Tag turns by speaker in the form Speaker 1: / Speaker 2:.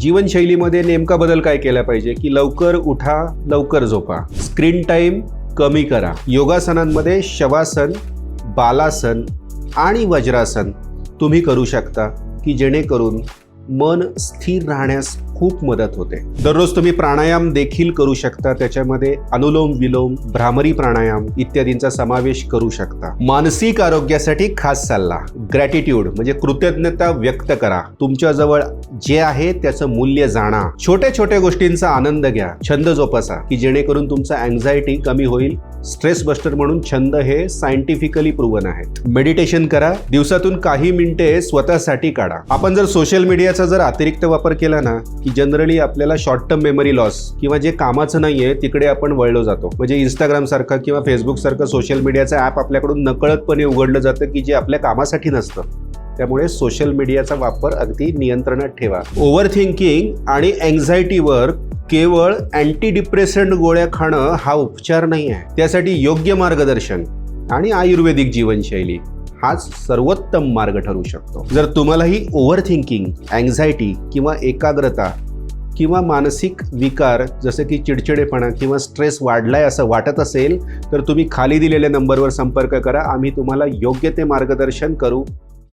Speaker 1: जीवनशैलीमध्ये नेमका बदल काय केला पाहिजे? की लवकर उठा लवकर झोपा. स्क्रीन टाईम कमी करा. योगासनांमध्ये शवासन बालासन आणि वज्रासन तुम्ही करू शकता की जेणेकरून मन स्थिर राहण्यास खूप मदत होते. दररोज तुम्ही प्राणायाम देखील करू शकता त्याच्यामध्ये अनुलोम विलोम भ्रामरी प्राणायाम इत्यादींचा समावेश करू शकता. मानसिक आरोग्यासाठी खास सल्ला ग्रॅटिट्यूड म्हणजे कृतज्ञता व्यक्त करा. तुमच्याजवळ जे आहे त्याचं मूल्य जाणा. छोट्या छोट्या गोष्टींचा आनंद घ्या. छंद जोपासा की जेणेकरून तुमचा अँझायटी कमी होईल स्ट्रेस बस्टर म्हणून छंद हे सायंटिफिकली प्रूव्हन आहेत. मेडिटेशन करा दिवसातून काही मिनिटे स्वतःसाठी काढा. आपण जर सोशल मीडियाचा जर अतिरिक्त वापर केला ना की जनरली आपल्याला शॉर्ट टर्म मेमरी लॉस किंवा जे कामाचं नाहीये तिकडे आपण वळलो जातो. म्हणजे इंस्टाग्राम सारखं किंवा फेसबुक सारखं सोशल मीडियाचं ॲप आपल्याकडून नकळतपणे उघडलं जातं की जे आपल्या कामासाठी नसतं. त्यामुळे सोशल मीडियाचा वापर अगदी नियंत्रणात ठेवा. ओव्हर थिंकिंग आणि अँझायटीवर केवळ अँटी डिप्रेसंट गोळ्या खाणं हा उपचार नाही आहे. त्यासाठी योग्य मार्गदर्शन आणि आयुर्वेदिक जीवनशैली हाच सर्वोत्तम मार्ग ठरू शकतो. जर तुम्हालाही ओव्हर थिंकिंग अँझायटी किंवा एकाग्रता किंवा मानसिक विकार जसं की चिडचिडेपणा किंवा स्ट्रेस वाढलाय असं वाटत असेल तर तुम्ही खाली दिलेल्या नंबरवर संपर्क करा. आम्ही तुम्हाला योग्य ते मार्गदर्शन करू.